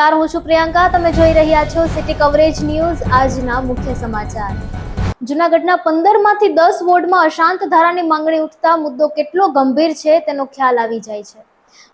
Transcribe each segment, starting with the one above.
નમસ્કાર, હું છું પ્રિયંકા. તમે જોઈ રહ્યા છો સિટી કવરેજ ન્યૂઝ આજના મુખ્ય સમાચાર. જુનાગઢના પંદરમાંથી દસ વોર્ડમાં અશાંત ધારાની માંગણી ઉઠતા મુદ્દો કેટલો ગંભીર છે તેનો ખ્યાલ આવી જાય છે.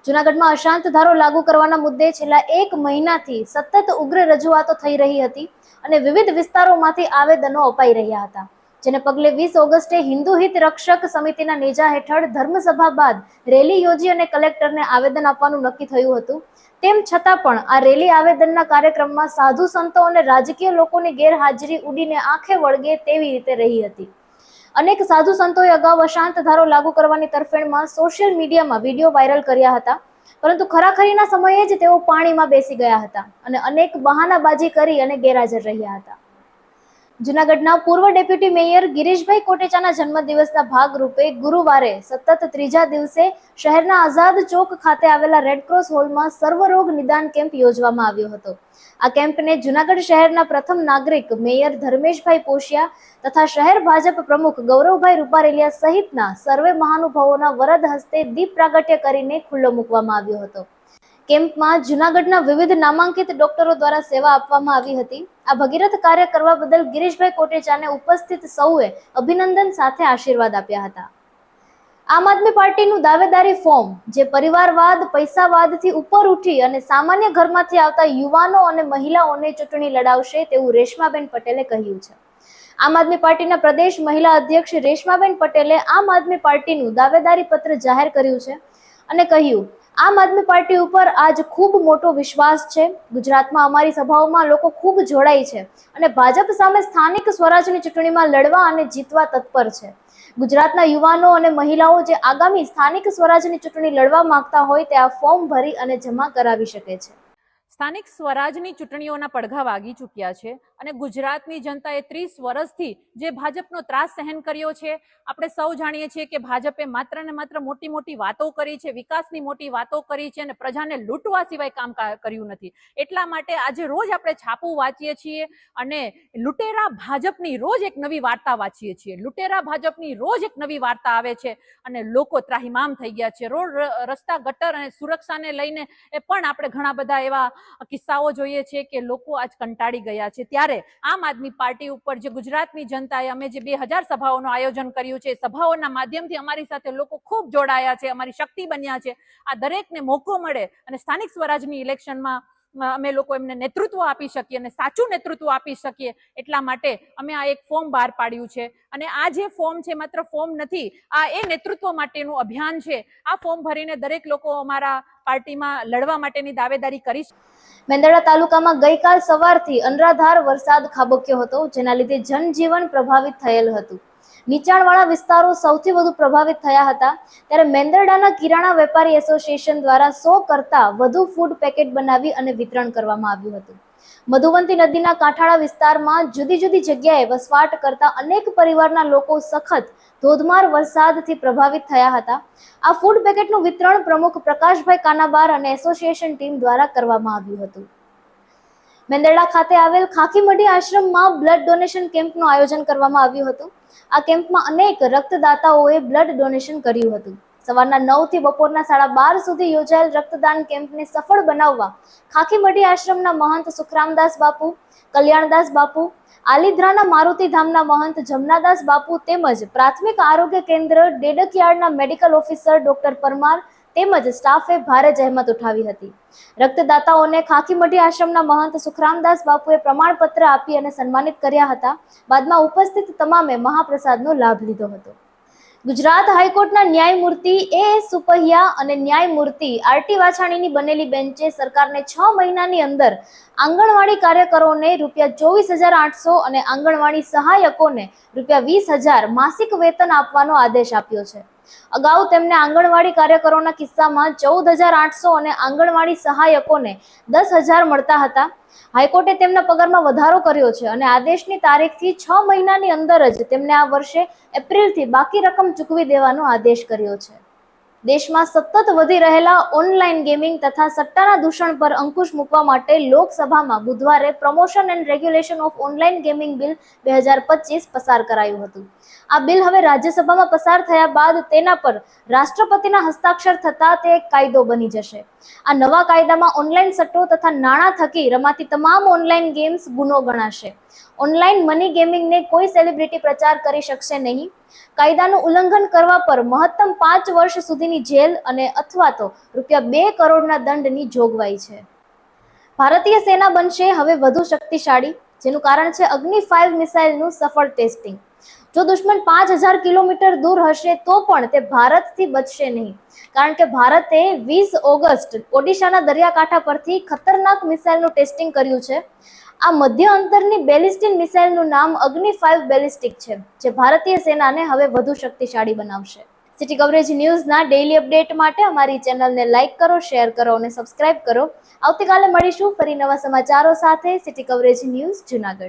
જુનાગઢમાં અશાંત ધારો લાગુ કરવાના મુદ્દે છેલ્લા એક મહિનાથી સતત ઉગ્ર રજૂઆતો થઈ રહી હતી અને વિવિધ વિસ્તારોમાંથી આવેદનો અપાઈ રહ્યા હતા. જેને પગલે વીસ ઓગસ્ટે હિન્દુ હિત રક્ષક સમિતિના નેજા હેઠળ ધર્મસભા બાદ રેલી યોજી અને કલેક્ટરને આવેદન આપવાનું નક્કી થયું હતું. તેમ છતાં પણ આ રેલી આવેદનના કાર્યક્રમમાં સાધુ સંતો અને રાજકીય લોકોની ગેરહાજરી ઉડીને આંખે વળગે તેવી રીતે રહી હતી. અનેક સાધુ સંતોએ અગાઉ અશાંત ધારો લાગુ કરવાની તરફેણમાં સોશિયલ મીડિયામાં વીડિયો વાયરલ કર્યા હતા. પરંતુ ખરાખરીના સમયે જ તેઓ પાણીમાં બેસી ગયા હતા અને અનેક બહાનાબાજી કરી અને ગેરહાજર રહ્યા હતા. જુનાગઢના પૂર્વ ડેપ્યુટી મેયર ગિરીશભાઈ કોટેચાના જન્મદિવસના ભાગરૂપે ગુરુવારે સતત ત્રીજા દિવસે શહેરના આઝાદ ચોક ખાતે આવેલા રેડક્રોસ હોલમાં સર્વરોગ નિદાન કેમ્પ યોજવામાં આવ્યો હતો. આ કેમ્પને જુનાગઢ શહેરના પ્રથમ નાગરિક મેયર ધર્મેશભાઈ પોશિયા તથા શહેર ભાજપ પ્રમુખ ગૌરવભાઈ રૂપારેલિયા સહિતના સર્વે મહાનુભાવોના વરદ હસ્તે દીપ પ્રાગટ્ય કરીને ખુલ્લો મૂકવામાં આવ્યો હતો. કેમ્પમાં જુનાગઢના વિવિધ નામાંકિત ડોક્ટરો દ્વારા સેવા આપવામાં આવી હતી. આ ભગીરથ કાર્ય કરવા બદલ ગિરીશભાઈ કોટેચાને ઉપસ્થિત સૌએ અભિનંદન સાથે આશીર્વાદ આપ્યા હતા. આમ આદમી પાર્ટીનું દાવેદારી ફોર્મ, જે પરિવારવાદ, પૈસાવાદથી ઉપર ઉઠી અને સામાન્ય ઘરમાંથી આવતા યુવાનો અને મહિલાઓને ચૂંટણી લડાવશે તેવું રેશમાબેન પટેલે કહ્યું છે. આમ આદમી પાર્ટીના પ્રદેશ મહિલા અધ્યક્ષ રેશમાબેન પટેલે આમ આદમી પાર્ટીનું દાવેદારી પત્ર જાહેર કર્યું છે અને કહ્યું આમ આદમી પાર્ટી ઉપર આજ ખૂબ મોટો વિશ્વાસ છે. ગુજરાતમાં અમારી સભાઓમાં લોકો ખૂબ જોડાય છે અને ભાજપ સામે સ્થાનિક સ્વરાજની ચૂંટણીમાં લડવા અને જીતવા તત્પર છે. ગુજરાતના યુવાનો અને મહિલાઓ જે આગામી સ્થાનિક સ્વરાજની ચૂંટણી લડવા માંગતા હોય તે આ ફોર્મ ભરી અને જમા કરાવી શકે છે. સ્થાનિક સ્વરાજની ચૂંટણીઓના પડઘા વાગી ચૂક્યા છે. અને ગુજરાતની જનતાએ ત્રીસ વર્ષથી જે ભાજપનો ત્રાસ સહન કર્યો છે, આપણે સૌ જાણીએ છીએ કે ભાજપે માત્ર ને માત્ર મોટી મોટી વાતો કરી છે, વિકાસની મોટી વાતો કરી છે અને પ્રજાને લૂંટવા સિવાય કામ કર્યું નથી. એટલા માટે આજે રોજ આપણે છાપું વાંચીએ છીએ અને લૂંટેરા ભાજપની રોજ એક નવી વાર્તા વાંચીએ છીએ. લૂંટેરા ભાજપની રોજ એક નવી વાર્તા આવે છે અને લોકો ત્રાહિમામ થઈ ગયા છે. રોડ રસ્તા ગટર અને સુરક્ષાને લઈને પણ આપણે ઘણા બધા એવા કિસ્સાઓ જોઈએ છે કે લોકો આજ કંટાળી ગયા છે. ત્યારે આમ આદમી પાર્ટી ઉપર જે ગુજરાતની જનતાએ અમે જે બે હજાર સભાઓનું આયોજન કર્યું છે સભાઓના માધ્યમથી અમારી સાથે લોકો ખૂબ જોડાયા છે, અમારી શક્તિ બન્યા છે. આ દરેકને મોકો મળે અને સ્થાનિક સ્વરાજની ઇલેક્શનમાં અમે લોકો એમને નેતૃત્વ આપી શકીએ અને સાચું નેતૃત્વ આપી શકીએ એટલા માટે અમે આ એક ફોર્મ બહાર પાડ્યું છે. અને આ જે ફોર્મ છે માત્ર ફોર્મ નથી, આ એ નેતૃત્વ માટેનું અભિયાન છે. આ ફોર્મ ભરીને દરેક લોકો અમારા પાર્ટીમાં લડવા માટેની દાવેદારી કરી મેંદરડા તાલુકામાં ગઈકાલ સવારથી અનરાધાર વરસાદ ખાબક્યો હતો, જેના લીધે જનજીવન પ્રભાવિત થયેલ હતું. નીચાણવાળા વિસ્તારો સૌથી વધુ પ્રભાવિત થયા હતા. ત્યારે મેંદરડાના કિરાણા વેપારી એસોસિએશન દ્વારા સો કરતા વધુ ફૂડ પેકેટ બનાવી અને વિતરણ કરવામાં આવ્યું હતું. મધુવંતી નદીના કાંઠાળા વિસ્તારમાં જુદી જુદી જગ્યાએ વસવાટ કરતા અનેક પરિવારના લોકો સખત ધોધમાર વરસાદથી પ્રભાવિત થયા હતા. આ ફૂડ પેકેટનું વિતરણ પ્રમુખ પ્રકાશભાઈ કાનાબાર અને એસોસિએશન ટીમ દ્વારા કરવામાં આવ્યું હતું. મેંદરડા ખાતે આવેલ ખાખીમઢી આશ્રમમાં બ્લડ ડોનેશન કેમ્પનું આયોજન કરવામાં આવ્યું હતું. આ કેમ્પમાં અનેક રક્તદાતાઓએ બ્લડ ડોનેશન કર્યું હતું. સવારના નવથી બપોરના સાડા બાર સુધી યોજાયેલ રક્તદાન કેમ્પને સફળ બનાવવા ખાખીમઢી આશ્રમના મહંત સુખરામદાસ બાપુ, કલ્યાણદાસ બાપુ આલિદ્રાના મારુતિ ધામના મહંત જમનાદાસ બાપુ તેમજ પ્રાથમિક આરોગ્ય કેન્દ્ર ડેડકયાર્ડના મેડિકલ ઓફિસર ડોક્ટર પરમાર તેમજ સ્ટાફે ભારે જહેમત ઉઠાવી હતી. રક્તદાતાઓને ખાખીમઢી આશ્રમના મહંત સુખરામદાસ બાપુએ પ્રમાણપત્ર આપી અને સન્માનિત કર્યા હતા. બાદમાં ઉપસ્થિત તમામે મહાપ્રસાદનો લાભ લીધો હતો. ગુજરાત હાઈકોર્ટના ન્યાયમૂર્તિ એ એસ સુપહિયા અને ન્યાયમૂર્તિ આરટી વાછાણીની બનેલી બેન્ચે સરકારને છ મહિનાની અંદર આંગણવાડી કાર્યકરોને રૂપિયા ચોવીસ હજાર આઠસો અને આંગણવાડી સહાયકોને રૂપિયા વીસ હજાર માસિક વેતન આપવાનો આદેશ આપ્યો છે. અગાઉ તેમને આંગણવાડી કાર્યકરોના કિસ્સામાં ચૌદ હજાર આઠસો અને આંગણવાડી સહાયકોને દસ હજાર મળતા હતા. હાઈકોર્ટે તેમના પગારમાં વધારો કર્યો છે અને આદેશની તારીખથી છ મહિનાની અંદર જ તેમને આ વર્ષે એપ્રિલથી બાકી રકમ ચૂકવી દેવાનો આદેશ કર્યો છે. દેશમાં સતત વધી રહેલા ઓનલાઈન ગેમિંગ તથા સટ્ટાના દૂષણ પર અંકુશ મૂકવા માટે લોકસભામાં બુધવારે promotion and regulation of online gaming bill બે હજાર પચીસ પસાર કરાયું હતું. આ બિલ હવે રાજ્યસભામાં પસાર થયા બાદ તેના પર રાષ્ટ્રપતિના હસ્તાક્ષર થતા તે એક કાયદો બની જશે. આ નવા કાયદામાં ઓનલાઈન સટ્ટો તથા નાણાં થકી રમાતી તમામ ઓનલાઈન ગેમ્સ ગુનો ગણાશે. ઓનલાઈન મની ગેમિંગને કોઈ સેલિબ્રિટી પ્રચાર કરી શકશે નહીં. કાયદાનું ઉલ્લંઘન કરવા પર મહત્તમ પાંચ વર્ષ સુધીની જેલ અને અથવા તો રૂપિયા બે કરોડના દંડની જોગવાઈ છે. ભારતીય સેના બનશે હવે વધુ શક્તિશાળી, જેનું કારણ છે અગ્નિ ફાઇવ મિસાઇલનું સફળ ટેસ્ટિંગ. જો દુશ્મન પાંચ હજાર કિલોમીટર દૂર હશે તો પણ તે ભારતથી બચશે નહીં. કારણ કે ભારતે વીસ ઓગસ્ટ ઓડિશાના દરિયાકાંઠા પરથી ખતરનાક મિસાઇલનું ટેસ્ટિંગ કર્યું છે. આ મધ્ય અંતરની બેલિસ્ટિક મિસાઇલનું નામ અગ્નિ ફાઇવ બેલિસ્ટિક છે, જે ભારતીય સેનાને હવે વધુ શક્તિશાળી બનાવશે. સિટી કવરેજ ન્યૂઝના ડેઇલી અપડેટ માટે અમારી ચેનલને લાઇક કરો, શેર કરો અને સબસ્ક્રાઇબ કરો. આવતીકાલે મળીશું ફરી નવા સમાચારો સાથે. City coverage news Junagadh.